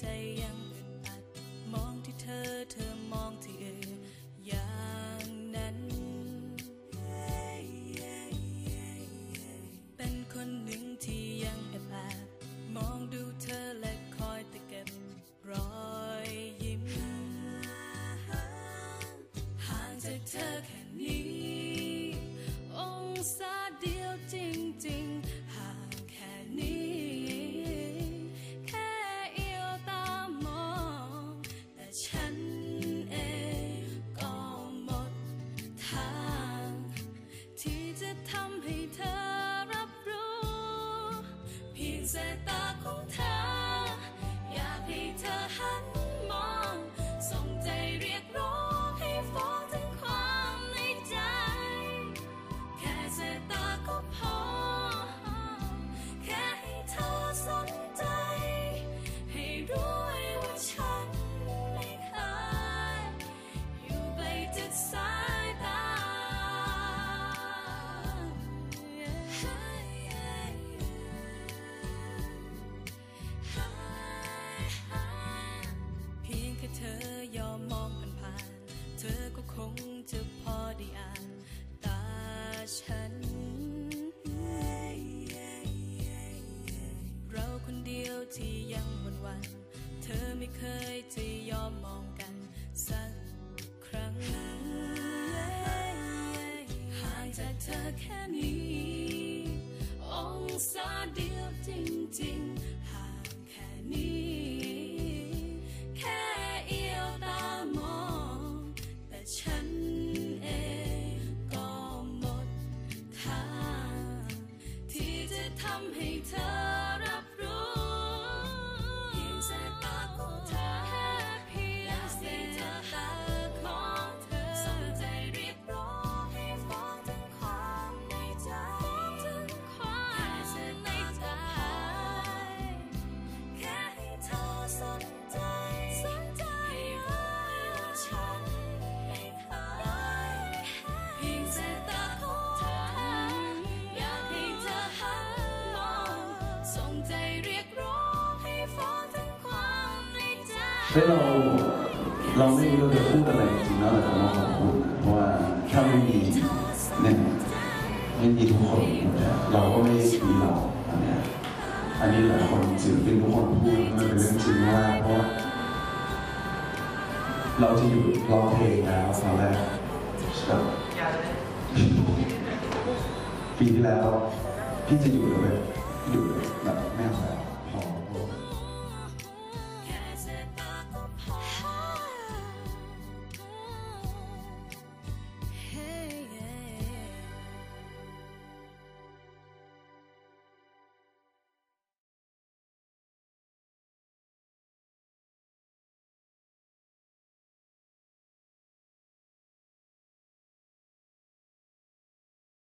say งจะพอได้อ่านตาฉัน เราคนเดียวที่ยังวันวัน เธอไม่เคยจะยอมมองกัน สักครั้งห่างจากเธอแค่นี้ องศาเดียวจริงๆ ส่งใจเรียกร้องให้ฟ้องถึงความในใจเฮ้ยเราเราไม่รู้เราจะพูดอะไรจริงๆแล้วแต่เราขอบคุณนเพราะว่าถ้าไม่มีเนี่ยไม่มีทุกคนเราก็ไม่มีเราอันนี้อันนี้หลายคนศิลปินทุกคนพูดมันเป็นเรื่องจริงมากเพราะว่าเราจะหยุดร้องเพลงแล้วตอนแรกปีที่แล้วพี่จะหยุดเลยห อยู่แบบแม่สอดพอ